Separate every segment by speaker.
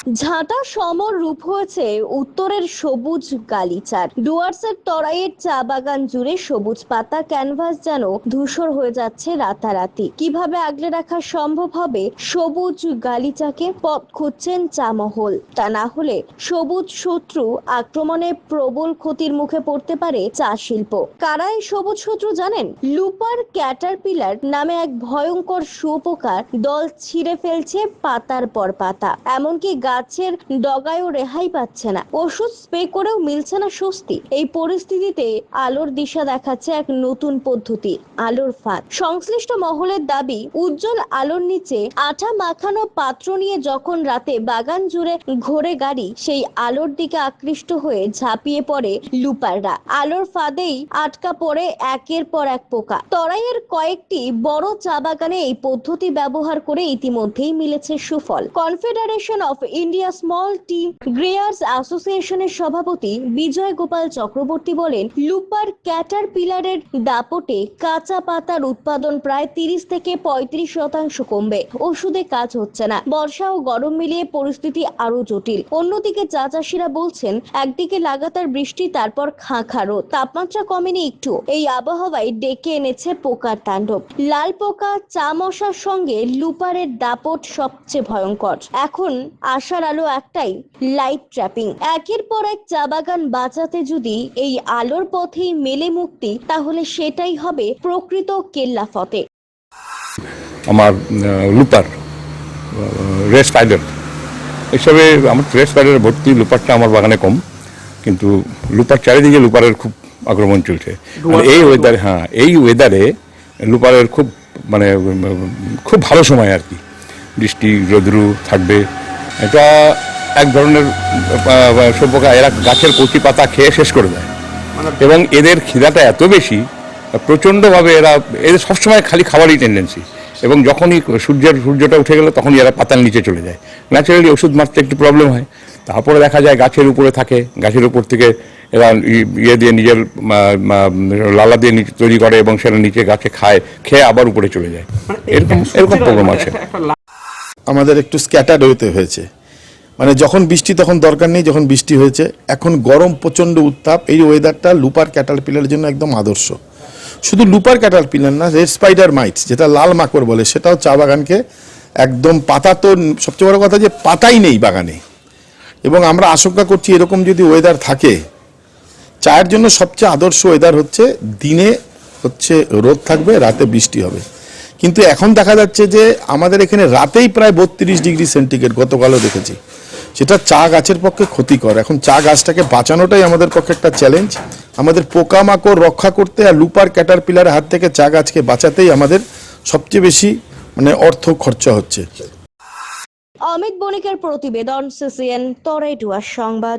Speaker 1: ঝাঁটা সমর রূপ হয়েছে উত্তরের সবুজ গালিচার। ডুয়ার্সের তরাইয়ের চা বাগান জুড়ে সবুজ পাতা, ক্যানভাস যেন ধূসর হয়ে যাচ্ছে রাতারাতি। কীভাবে আগলে রাখা সম্ভব হবে? সবুজ গালিচাকে পথ খুঁজছেন চামহল। তা না হলে সবুজ শত্রু আক্রমণে প্রবল ক্ষতির মুখে পড়তে পারে চা শিল্প। কারা এই সবুজ শত্রু জানেন? লুপার ক্যাটারপিলার নামে এক ভয়ঙ্কর শুয়োপোকার দল ছিঁড়ে ফেলছে পাতার পর পাতা এমনকি গাছের ডগায়ও রেহাই পাচ্ছে না। ওষুধ স্প্রে করেও মিলছে না স্বস্তি। এই পরিস্থিতিতে আলোর দিশা দেখাচ্ছে এক নতুন পদ্ধতি, আলোর ফাঁদ। সংশ্লিষ্ট মহলের দাবি, উজ্জ্বল আলোর নিচে আঠা মাখানো পাত্র নিয়ে যখন রাতে বাগান জুড়ে ঘোরে গাড়ি, সেই আলোর দিকে আকৃষ্ট হয়ে ঝাঁপিয়ে পড়ে লুপাররা। আলোর ফাঁদেই আটকা পড়ে একের পর এক পোকা। তরাইয়ের কয়েকটি বড় চা বাগানে এই পদ্ধতি ব্যবহার করে ইতিমধ্যেই মিলেছে সুফল। Confederation of India small tea growers অ্যাসোসিয়েশনের সভাপতি বিজয় গোপাল চক্রবর্তী বলেন, লুপার ক্যাটার পিলারের দাপটে কাঁচা পাতার উৎপাদন প্রায় তিরিশ থেকে পঁয়ত্রিশ শতাংশ কমবে। ওষুধে কাজ হচ্ছে না। বর্ষা ও গরম মিলিয়ে পরিস্থিতি আরও জটিল। অন্যদিকে চা চাষিরা বলছেন, একদিকে লাগাতার বৃষ্টি, তারপর খাঁ খা রোদ। তাপমাত্রা কমেনি একটু। এই আবহাওয়ায় ডেকে এনেছে পোকার তাণ্ডব। লাল পোকা, চা মশার সঙ্গে লুপারের দাপট সবচেয়ে ভয়ঙ্কর। এখন আশার আলো একটাই লাইট ট্র্যাপিং একের পর এক চা বাগান বাঁচাতে যদি এই আলোর পথেই মেলে মুক্তি তাহলে সেটাই হবে প্রকৃত কেল্লা ফতে।
Speaker 2: আমার লুপার রেড স্পাইডার এসবে আমার রেড স্পাইডারের ভর্তি লুপারটা আমার বাগানে কম কিন্তু লুপার চারিদিকে লুপারের খুব আক্রমণ চলছে। এই ওয়েদারে হ্যাঁ এই ওয়েদারে লুপারের খুব মানে খুব ভালো সময় আর কি। বৃষ্টি রোদ্রু থাকবে এটা এক ধরনের সভ্যকা এরা গাছের কচি পাতা খেয়ে শেষ করে দেয়। এবং এদের খিদাটা এত বেশি প্রচণ্ডভাবে এরা এদের সবসময় খালি খাবারই টেন্ডেন্সি এবং যখনই সূর্যের সূর্যটা উঠে গেলে তখনই এরা পাতার নিচে চলে যায়। ন্যাচারালি ওষুধ মারতে একটু প্রবলেম হয়। তারপরে দেখা যায় গাছের উপরে থাকে। গাছের উপর থেকে এরা ইয়ে দিয়ে নিজের লালা দিয়ে তৈরি করে এবং সেটা নিচে গাছে খায় খেয়ে আবার উপরে চলে যায়। এরকম এরকম প্রবলেম আছে।
Speaker 3: আমাদের একটু স্ক্যাটার্ড হতে হয়েছে। মানে যখন বৃষ্টি তখন দরকার নেই, যখন বৃষ্টি হয়েছে, এখন গরম প্রচণ্ড উত্তাপ, এই ওয়েদারটা লুপার ক্যাটাল ক্যাটারপিলারের জন্য একদম আদর্শ। শুধু লুপার ক্যাটারপিলার না রেড স্পাইডার মাইটস যেটা লাল মাকড় বলে, সেটাও চা বাগানকে একদম পাতা তো, সবচেয়ে বড় কথা যে পাতাই নেই বাগানে। এবং আমরা আশঙ্কা করছি এরকম যদি ওয়েদার থাকে, চায়ের জন্য সবচেয়ে আদর্শ ওয়েদার হচ্ছে দিনে হচ্ছে রোদ থাকবে, রাতে বৃষ্টি হবে। কিন্তু এখন দেখা যাচ্ছে যে আমাদের এখানে রাতেই প্রায় বত্রিশ ডিগ্রি সেন্টিগ্রেড গতকালও দেখেছি। সেটা চা গাছের পক্ষে ক্ষতিকর। এখন চা গাছটাকে বাঁচানোটাই আমাদের পক্ষে একটা চ্যালেঞ্জ আমাদের পোকামাকড় রক্ষা করতে আর লুপার ক্যাটারপিলারের হাত থেকে চা গাছকে বাঁচাতেই আমাদের সবচেয়ে বেশি মানে অর্থ খরচা হচ্ছে।
Speaker 1: অমিত বণিকের প্রতিবেদন, সিসিএন তরাইটুয়ার সংবাদ।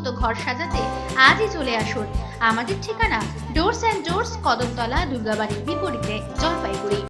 Speaker 4: মতো ঘর সাজাতে আজই চলে আসুন। আমাদের ঠিকানা ডোরস অ্যান্ড ডোরস কদমতলা দুর্গাবাড়ির বিপরীতে জলপাইগুড়ি।